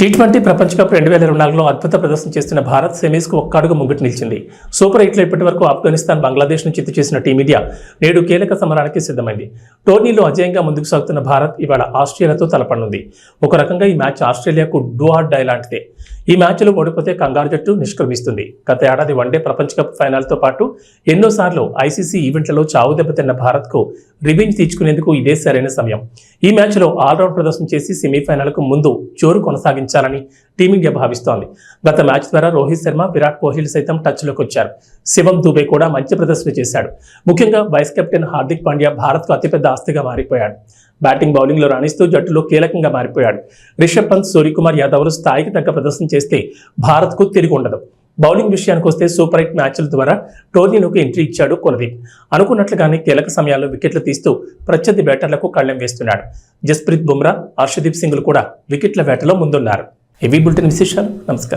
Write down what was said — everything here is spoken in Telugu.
టీ ట్వంటీ ప్రపంచ కప్ రెండు వేల ఇరవై నాలుగులో అద్భుత ప్రదర్శన చేస్తున్న భారత్ సెమీస్కు ఒక్క అడుగు ముంగిటి నిలిచింది. సూపర్ ఎయిట్లో ఇప్పటి వరకు ఆఫ్ఘనిస్తాన్ బంగ్లాదేశ్ నుంచి చిత్తు చేసిన టీమిండియా నేడు కీలక సమరానికి సిద్ధమైంది. టోర్నీలో అజయంగా ముందుకు సాగుతున్న భారత్ ఇవాళ ఆస్ట్రేలియాతో తలపడనుంది ఒక రకంగా ఈ మ్యాచ్ ఆస్ట్రేలియాకు డూ ఆర్ డై లాంటిదే. ఈ మ్యాచ్లో ఓడిపోతే కంగారు జట్టు నిష్క్రమిస్తుంది. గత ఏడాది వన్డే ప్రపంచ కప్ ఫైనల్తో పాటు ఎన్నోసార్లు ఐసీసీ ఈవెంట్లలో చావు దెబ్బతిన్న భారత్కు రివెంజ్ తీర్చుకునేందుకు ఇదే సరైన సమయం. ఈ మ్యాచ్లో ఆల్రౌండ్ ప్రదర్శన చేసి సెమీఫైనల్కు ముందు చోరు కొనసాగించాలని టీమిండియా భావిస్తోంది. గత మ్యాచ్ ద్వారా రోహిత్ శర్మ విరాట్ కోహ్లీ సైతం టచ్లోకి వచ్చారు. శివం దుబే కూడా మంచి ప్రదర్శన చేశాడు. ముఖ్యంగా వైస్ కెప్టెన్ హార్దిక్ పాండ్యా భారత్కు అతిపెద్ద ఆస్తిగా మారిపోయాడు. బ్యాటింగ్ బౌలింగ్లో రాణిస్తూ జట్టులో కీలకంగా మారిపోయాడు. రిషబ్ పంత్ సూర్యకుమార్ యాదవ్లు స్థాయికి తగ్గ ప్రదర్శన చేస్తే భారత్కు తిరిగి ఉండదు. బౌలింగ్ విషయానికి వస్తే సూపర్ ఎయిట్ మ్యాచ్ల ద్వారా టోర్నీలోకి ఎంట్రీ ఇచ్చాడు కులదీప్. అనుకున్నట్లుగానే కీలక సమయాల్లో వికెట్లు తీస్తూ ప్రత్యర్థి బ్యాటర్లకు కళ్ళెం వేస్తున్నాడు. జస్ప్రీత్ బుమ్రా హర్షదీప్ సింగ్లు కూడా వికెట్ల వేటలో ముందున్నారు. హెవీ బులెటిన్ విశేషాలు. నమస్కారం.